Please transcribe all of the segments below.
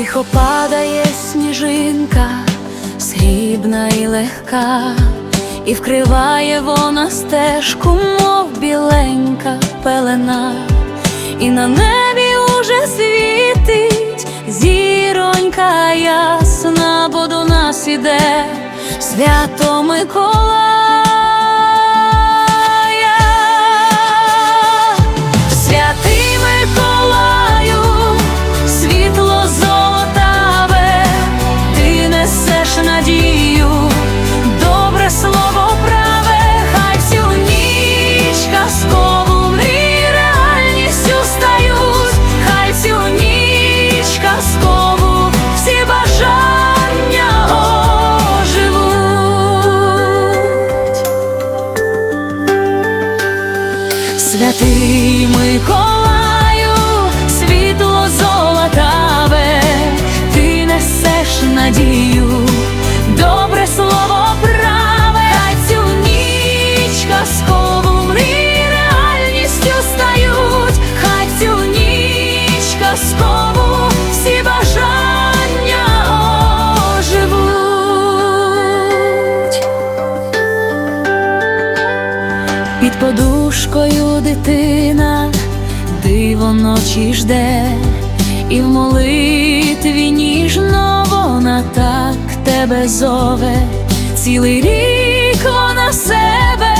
Тихо падає сніжинка, срібна і легка, і вкриває вона стежку, мов біленька пелена, і на небі уже світить зіронька ясна, бо до нас іде свято Миколая. Святий Миколаю, подушкою дитина. Диво ночі жде, і в молитві ніжно вона так тебе зове, цілий рік вона себе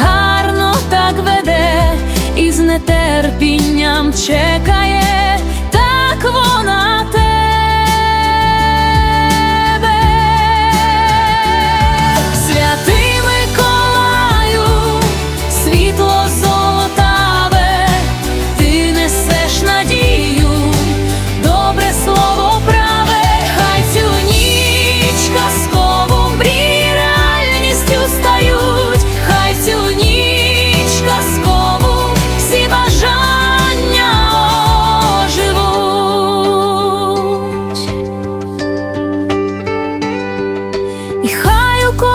гарно так веде, і з нетерпінням чекає,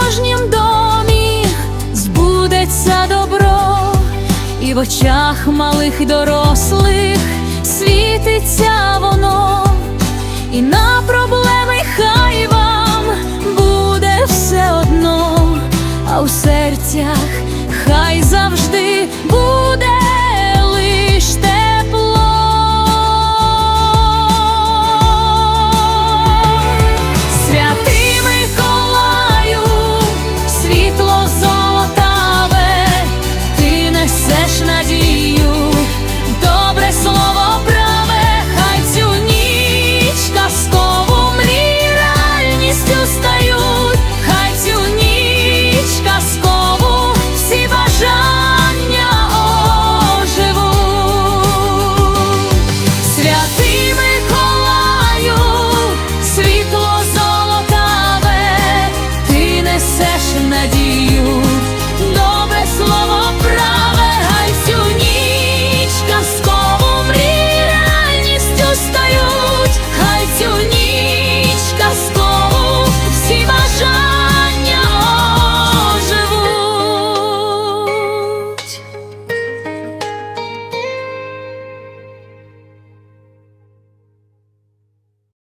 кожнім домі збудеться добро, і в очах малих дорослих світиться воно, і на проблеми